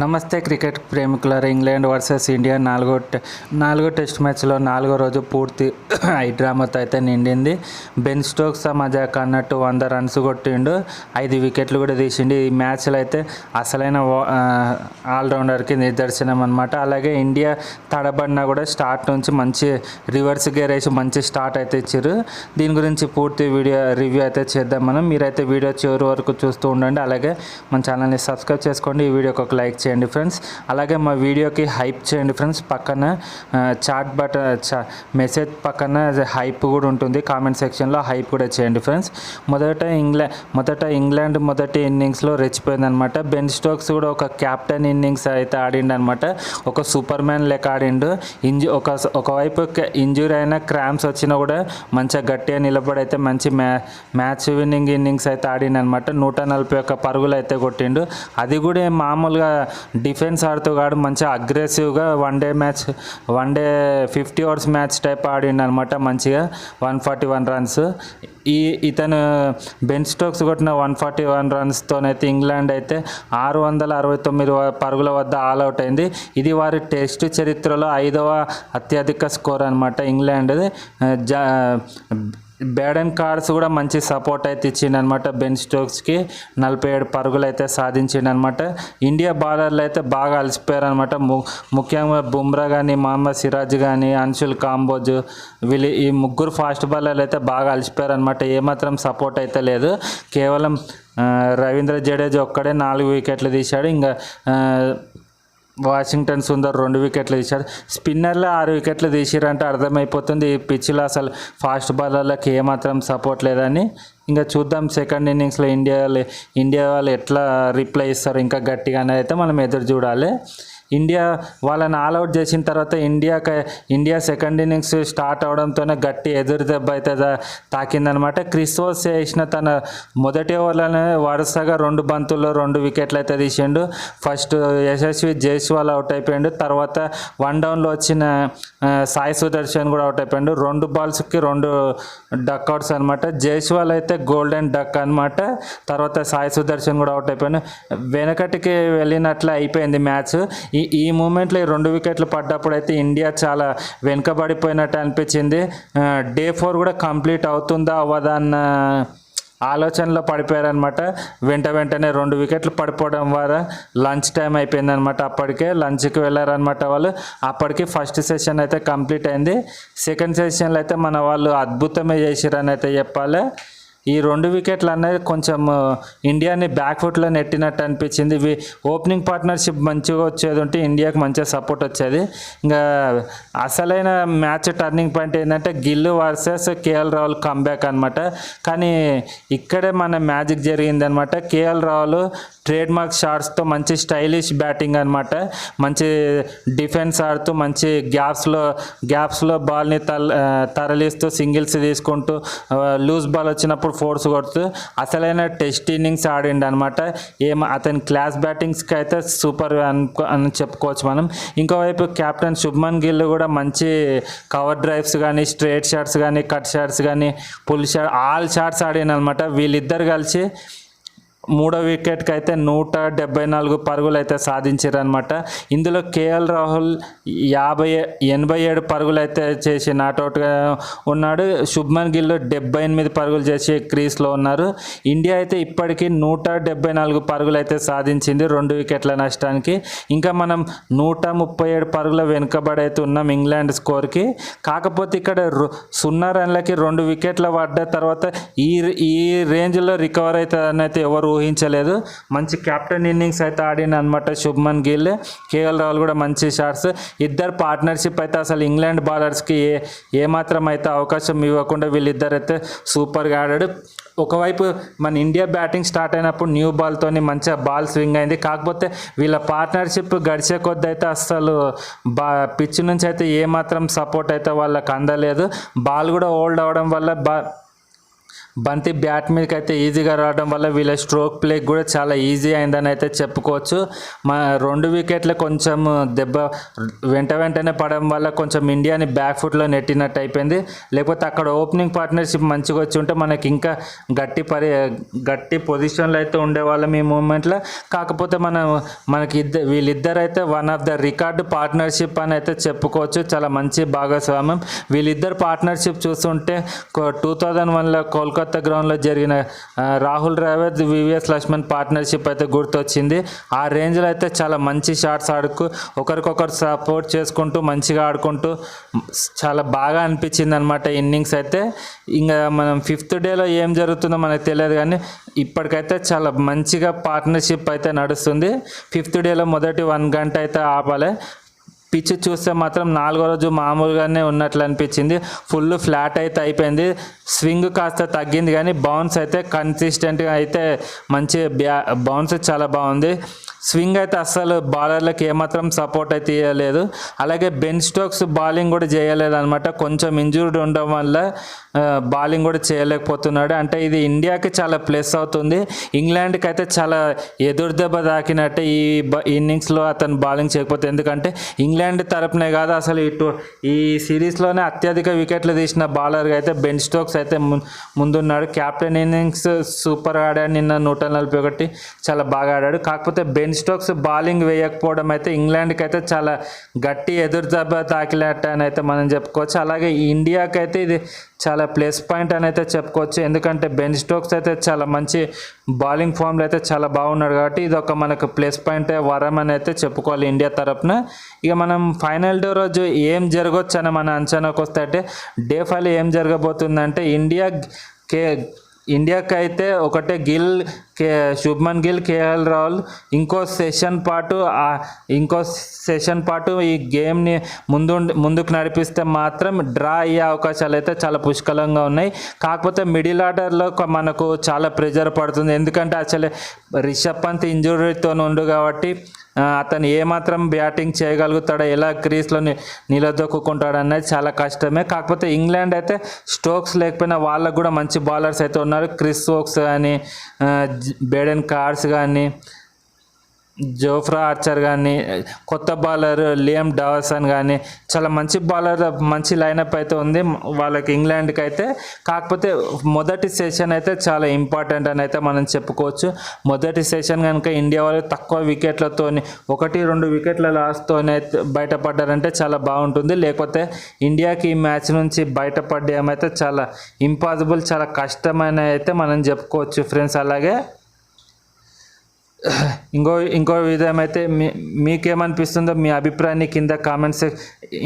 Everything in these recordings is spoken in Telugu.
నమస్తే క్రికెట్ ప్రేమికులారా ఇంగ్లాండ్ వర్సెస్ ఇండియా నాలుగో టె- నాలుగో టెస్ట్ మ్యాచ్లో నాలుగో రోజు పూర్తి ఐ డ్రామాతో అయితే నిండింది. బెన్ స్టోక్స్ మజాక్ అన్నట్టు వంద రన్స్ కొట్టిండు. ఐదు వికెట్లు కూడా తీసిండు. ఈ మ్యాచ్లో అయితే అసలైన వా- ఆల్రౌండర్కి నిదర్శనం అనమాట అలాగే ఇండియా తడబడినా కూడా స్టార్ట్ నుంచి మంచి రివర్స్ గేర్ వేసి మంచి స్టార్ట్ అయితే ఇచ్చారు దీని గురించి పూర్తి వీడియో రివ్యూ అయితే చేద్దాం మనం. మీరైతే వీడియో చివరి వరకు చూస్తూ ఉండండి. అలాగే మన ఛానల్ని సబ్స్క్రైబ్ చేసుకోండి. ఈ వీడియోకి ఒక లైక్ చేయండి. ఫ్రెండ్స్. అలాగే మా వీడియోకి హైప్ చేయండి ఫ్రెండ్స్. పక్కన చాట్ బటన్ చా మెసేజ్ పక్కన హైప్ కూడా ఉంటుంది. కామెంట్ సెక్షన్లో హైప్ కూడా చేయండి ఫ్రెండ్స్. మొదట ఇంగ్లా మొదట ఇంగ్లాండ్ మొదటి ఇన్నింగ్స్లో రెచ్చిపోయిందనమాట. బెన్ స్టోక్స్ కూడా ఒక క్యాప్టెన్ ఇన్నింగ్స్ అయితే ఆడిండు అనమాట ఒక సూపర్ మ్యాన్ లెక్క ఆడిండు. ఇంజు ఒక ఒకవైపు ఇంజూరీ అయినా క్రామ్స్ వచ్చినా కూడా మంచిగా గట్టిగా నిలబడి అయితే మంచి మ్యా మ్యాచ్ విన్నింగ్ ఇన్నింగ్స్ అయితే ఆడిండు అనమాట నూట నలభై ఒక్క పరుగులు అయితే కొట్టిండు. అది కూడా మామూలుగా డిఫెన్స్ ఆడుతూ కాడు మంచిగా అగ్రెసివ్గా one day match one day fifty overs match type ఆడిండు అనమాట మంచిగా వన్ ఫార్టీ వన్ రన్స్ ఈ ఇతను బెన్ స్టోక్స్ కొట్టిన వన్ ఫార్టీ వన్ రన్స్తోనైతే ఇంగ్లాండ్ అయితే ఆరు వందల అరవై తొమ్మిది పరుగుల వద్ద ఆల్ అవుట్ అయింది. ఇది వారి టెస్ట్ చరిత్రలో ఐదవ అత్యధిక స్కోర్ అనమాట ఇంగ్లాండ్ జా బ్యాడెన్ కార్డ్స్ కూడా మంచి సపోర్ట్ అయితే ఇచ్చిండనమాట బెన్ స్టోక్స్కి నలభై ఏడు పరుగులు అయితే సాధించిండనమాట ఇండియా బౌలర్లు అయితే బాగా అలసిపోయారనమాట ము ముఖ్యంగా బుమ్రా కానీ మహమ్మద్ సిరాజ్ కానీ అన్షుల్ కాంబోజ్ వీళ్ళు ఈ ముగ్గురు ఫాస్ట్ బౌలర్లు అయితే బాగా అలసిపోయారనమాట ఏమాత్రం సపోర్ట్ అయితే లేదు. కేవలం రవీంద్ర జడేజా ఒక్కడే నాలుగు వికెట్లు తీశాడు. ఇంకా వాషింగ్టన్ సుందర్ రెండు వికెట్లు తీశారు స్పిన్నర్లో ఆరు వికెట్లు తీసిరంటే అర్థమైపోతుంది ఈ పిచ్లో అసలు ఫాస్ట్ బౌలర్లకు ఏమాత్రం సపోర్ట్ లేదని. ఇంకా చూద్దాం సెకండ్ ఇన్నింగ్స్లో ఇండియా ఇండియా వాళ్ళు ఎట్లా రిప్లై ఇస్తారు ఇంకా గట్టిగా అనేది అయితే మనం ఎదురు చూడాలి. ఇండియా వాళ్ళని ఆల్అవుట్ చేసిన తర్వాత ఇండియాకి ఇండియా సెకండ్ ఇన్నింగ్స్ స్టార్ట్ అవడంతోనే గట్టి ఎదురు దెబ్బ అయితే తాకిందనమాట క్రిస్వస్ వేసిన తన మొదటి ఓవర్లోనే వరుసగా రెండు బంతుల్లో రెండు వికెట్లు అయితే తీసిండు. ఫస్ట్ యశస్వి జైస్వాల్ అవుట్ అయిపోయిండు. తర్వాత వన్ డౌన్లో వచ్చిన సాయి సుదర్శన్ కూడా అవుట్ అయిపోయిండు. రెండు బాల్స్కి రెండు డక్అవుట్స్ అనమాట జైస్వాల్ అయితే గోల్డెన్ డక్ అనమాట తర్వాత సాయి సుదర్శన్ కూడా అవుట్ అయిపోయాడు. వెనకటికి వెళ్ళినట్లు అయిపోయింది మ్యాచ్. ఈ ఈ మూమెంట్లో ఈ రెండు వికెట్లు పడ్డప్పుడు అయితే ఇండియా చాలా వెనుకబడిపోయినట్టు అనిపించింది. డే ఫోర్ కూడా కంప్లీట్ అవుతుందా అవ్వదా అన్న ఆలోచనలో పడిపోయారనమాట వెంట వెంటనే రెండు వికెట్లు పడిపోవడం ద్వారా లంచ్ టైం అయిపోయిందనమాట అప్పటికే. లంచ్కి వెళ్ళారనమాట వాళ్ళు. అప్పటికి ఫస్ట్ సెషన్ అయితే కంప్లీట్ అయింది. సెకండ్ సెషన్లో అయితే మన వాళ్ళు అద్భుతమే చేసిరని అయితే చెప్పాలి. ఈ రెండు వికెట్లు అనేది కొంచెం ఇండియాని బ్యాక్ఫుట్లో నెట్టినట్టు అనిపించింది. ఓపెనింగ్ పార్ట్నర్షిప్ మంచిగా వచ్చేది ఉంటే ఇండియాకి మంచిగా సపోర్ట్ వచ్చేది. ఇంకా అసలైన మ్యాచ్ టర్నింగ్ పాయింట్ ఏంటంటే గిల్లు వర్సెస్ కేఎల్ రాహుల్ కమ్బ్యాక్ అనమాట కానీ ఇక్కడే మన మ్యాజిక్ జరిగిందనమాట కేఎల్ రాహుల్ ట్రేడ్ మార్క్ షార్ట్స్తో మంచి స్టైలిష్ బ్యాటింగ్ అనమాట మంచి డిఫెన్స్ ఆడుతూ మంచి గ్యాప్స్లో గ్యాప్స్లో బాల్ని తల్ తరలిస్తూ సింగిల్స్ తీసుకుంటూ లూజ్ బాల్ వచ్చినప్పుడు ఫోర్స్ కొడుతూ అసలైన టెస్ట్ ఇన్నింగ్స్ ఆడిండు అనమాట ఏం అతని క్లాస్ బ్యాటింగ్స్కి అయితే సూపర్ అనుకో అని చెప్పుకోవచ్చు మనం. ఇంకోవైపు కెప్టెన్ శుభ్మన్ గిల్ కూడా మంచి కవర్ డ్రైవ్స్ కానీ స్ట్రేట్ షాట్స్ కానీ కట్ షాట్స్ కానీ పుల్ షాట్ ఆల్ షాట్స్ ఆడిన అనమాట వీళ్ళిద్దరు కలిసి మూడో వికెట్కి అయితే నూట డెబ్బై నాలుగు పరుగులు అయితే సాధించారనమాట ఇందులో కేఎల్ రాహుల్ యాభై ఎనభై ఏడు పరుగులు అయితే చేసి నాట్అవుట్గా ఉన్నాడు. శుభ్మన్ గిల్ డెబ్బై ఎనిమిది పరుగులు చేసి క్రీస్లో ఉన్నారు. ఇండియా అయితే ఇప్పటికీ నూట డెబ్బై నాలుగు పరుగులు అయితే సాధించింది రెండు వికెట్ల నష్టానికి. ఇంకా మనం నూట ముప్పై ఏడు పరుగుల వెనుకబడి అయితే ఉన్నాం ఇంగ్లాండ్ స్కోర్కి. కాకపోతే ఇక్కడ రు- సున్నా రన్లకి రెండు వికెట్ల పడ్డ తర్వాత ఈ ఈ రేంజ్లో రికవర్ అవుతుందని అయితే ఎవరు ఊహించలేదు. మంచి కెప్టెన్ ఇన్నింగ్స్ అయితే ఆడింది అనమాట శుభ్మన్ గిల్. కేఎల్ రాహుల్ కూడా మంచి షాట్స్ ఇద్దరు పార్ట్నర్షిప్ అయితే అసలు ఇంగ్లాండ్ బౌలర్స్కి ఏ ఏమాత్రం అయితే అవకాశం ఇవ్వకుండా వీళ్ళిద్దరు అయితే సూపర్గా ఆడాడు. ఒకవైపు మన ఇండియా బ్యాటింగ్ స్టార్ట్ అయినప్పుడు న్యూ బాల్తోని మంచిగా బాల్ స్వింగ్ అయింది. కాకపోతే వీళ్ళ పార్ట్నర్షిప్ గడిచే కొద్ది అయితే అస్సలు బా పిచ్ నుంచి అయితే ఏమాత్రం సపోర్ట్ అయితే వాళ్ళకి అందలేదు. బాల్ కూడా ఓల్డ్ అవడం వల్ల బా బంతి బ్యాట్ మీదకి అయితే ఈజీగా రావడం వల్ల వీళ్ళ స్ట్రోక్ ప్లే కూడా చాలా ఈజీ అయిందని అయితే చెప్పుకోవచ్చు. మా రెండు వికెట్లు కొంచెం దెబ్బ వెంట వెంటనే పడడం వల్ల కొంచెం ఇండియాని బ్యాక్ ఫుట్లో నెట్టినట్టు అయిపోయింది. లేకపోతే అక్కడ ఓపెనింగ్ పార్ట్నర్షిప్ మంచిగా వచ్చి ఉంటే మనకి ఇంకా గట్టి పరి గట్టి పొజిషన్లో అయితే ఉండేవాళ్ళం ఈ మూమెంట్లో. కాకపోతే మనం మనకి ఇద్దరు వీళ్ళిద్దరు అయితే one of the record partnership అని అయితే చెప్పుకోవచ్చు. చాలా మంచి భాగస్వామ్యం. వీళ్ళిద్దరు పార్ట్నర్షిప్ చూస్తుంటే టూ థౌజండ్ వన్లో కోల్కతా కొత్త గ్రౌండ్లో జరిగిన రాహుల్ ద్రావిడ్ వివిఎస్ లక్ష్మణ్ పార్ట్నర్షిప్ అయితే గుర్తొచ్చింది. ఆ రేంజ్లో అయితే చాలా మంచి షాట్స్ ఆడుకు ఒకరికొకరు సపోర్ట్ చేసుకుంటూ మంచిగా ఆడుకుంటూ చాలా బాగా అనిపించింది అనమాట ఇన్నింగ్స్ అయితే. ఇంకా మనం ఫిఫ్త్ డేలో ఏం జరుగుతుందో మనకు తెలియదు కానీ ఇప్పటికైతే చాలా మంచిగా పార్ట్నర్షిప్ అయితే నడుస్తుంది. ఫిఫ్త్ డేలో మొదటి వన్ గంట అయితే ఆపాలి. పిచ్ చూస్తే మాత్రం నాలుగో రోజు మామూలుగానే ఉన్నట్లు అనిపించింది. ఫుల్ ఫ్లాట్ అయితే అయిపోయింది. స్వింగ్ కాస్త తగ్గింది కానీ బౌన్స్ అయితే కన్సిస్టెంట్గా అయితే మంచి బ్యా బౌన్స్ చాలా బాగుంది. స్వింగ్ అయితే అస్సలు బౌలర్లకు ఏమాత్రం సపోర్ట్ అయితే ఇవ్వలేదు అలాగే బెన్ స్టోక్స్ బౌలింగ్ కూడా చేయలేదు అనమాట కొంచెం ఇంజూర్డ్ ఉండడం వల్ల బౌలింగ్ కూడా చేయలేకపోతున్నాడు. అంటే ఇది ఇండియాకి చాలా ప్లస్ అవుతుంది. ఇంగ్లాండ్కి అయితే చాలా ఎదురు దెబ్బ తాకినట్టే ఈ బ- ఇన్నింగ్స్లో అతను బౌలింగ్ చేయకపోతే. ఎందుకంటే ఇంగ్లాండ్ తరపునే కాదు అసలు ఇటు ఈ సిరీస్లోనే అత్యధిక వికెట్లు తీసిన బౌలర్గా అయితే బెన్ స్టోక్స్ అయితే ము- ముందున్నాడు. క్యాప్టెన్ ఇన్నింగ్స్ సూపర్ ఆడాడు నిన్న నూట నలభై ఒకటి. చాలా బాగా ఆడాడు. కాకపోతే బెన్ స్టోక్స్ బౌలింగ్ వేయకపోవడం అయితే ఇంగ్లాండ్కి అయితే చాలా గట్టి ఎదురు దెబ్బ తాకిలేట అని అయితే మనం చెప్పుకోవచ్చు. అలాగే ఇండియాకి అయితే ఇది చాలా ప్లస్ పాయింట్ అని అయితే చెప్పుకోవచ్చు. ఎందుకంటే బెన్ స్టోక్స్ అయితే చాలా మంచి బౌలింగ్ ఫామ్లో అయితే చాలా బాగున్నాడు కాబట్టి ఇది ఒక మనకు ప్లస్ పాయింట్ వరం అని అయితే చెప్పుకోవాలి ఇండియా తరపున. ఇక మనం ఫైనల్ డే రోజు ఏం జరగవచ్చు అని మన అంచనాకు వస్తే అంటే డే ఫైల్ ఏం జరగబోతుందంటే ఇండియా కే ఇండియాకి అయితే ఒకటే గిల్ కే శుభ్మన్ గిల్ కేఎల్ రాహుల్. ఇంకో సెషన్ పాటు ఇంకో సెషన్ పాటు ఈ గేమ్ని ముందు ముందుకు నడిపిస్తే మాత్రం డ్రా అయ్యే అవకాశాలు అయితే చాలా పుష్కలంగా ఉన్నాయి. కాకపోతే మిడిల్ ఆర్డర్లో మనకు చాలా ప్రెజర్ పడుతుంది. ఎందుకంటే అసలు రిషబ్ పంత్ ఇంజురీతో ఉండు కాబట్టి అతను ఏమాత్రం బ్యాటింగ్ చేయగలుగుతాడో ఎలా క్రీస్లో నిలదొక్కుంటాడు అనేది చాలా కష్టమే. కాకపోతే ఇంగ్లాండ్ అయితే స్టోక్స్ లేకపోయినా వాళ్ళకు కూడా మంచి బౌలర్స్ అయితే ఉన్నారు. క్రిస్ స్టోక్స్ కానీ బేడెన్ కార్డ్స్ కానీ జోఫ్రా ఆర్చర్ కానీ కొత్త బౌలర్ లియం డావసన్ కానీ చాలా మంచి బౌలర్ మంచి లైనప్ అయితే ఉంది. వాళ్ళకి ఇంగ్లాండ్కి అయితే కాకపోతే మొదటి సెషన్ అయితే చాలా ఇంపార్టెంట్ అని అయితే మనం చెప్పుకోవచ్చు. మొదటి సెషన్ కనుక ఇండియా వాళ్ళు తక్కువ వికెట్లతో ఒకటి రెండు వికెట్ల లాస్తోనే బయటపడ్డారంటే చాలా బాగుంటుంది. లేకపోతే ఇండియాకి ఈ మ్యాచ్ నుంచి బయటపడడం అయితే చాలా ఇంపాసిబుల్ చాలా కష్టమైన అయితే మనం చెప్పుకోవచ్చు ఫ్రెండ్స్ అలాగే ఇంకో ఇంకో విధమైతే అయితే మీ మీకేమనిపిస్తుందో మీ అభిప్రాయాన్ని కింద కామెంట్స్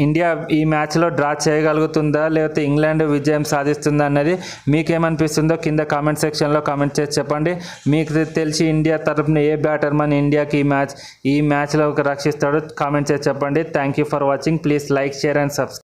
ఇండియా ఈ మ్యాచ్లో డ్రా చేయగలుగుతుందా? లేకపోతే ఇంగ్లాండ్ విజయం సాధిస్తుందా అన్నది మీకేమనిపిస్తుందో కింద కామెంట్ సెక్షన్లో కామెంట్ చేసి చెప్పండి. మీకు తెలిసి ఇండియా తరపున ఏ బ్యాటర్ మన ఇండియాకి ఈ మ్యాచ్ ఈ మ్యాచ్లో రక్షిస్తాడో కామెంట్ చేసి చెప్పండి. Thank you for watching please like share and subscribe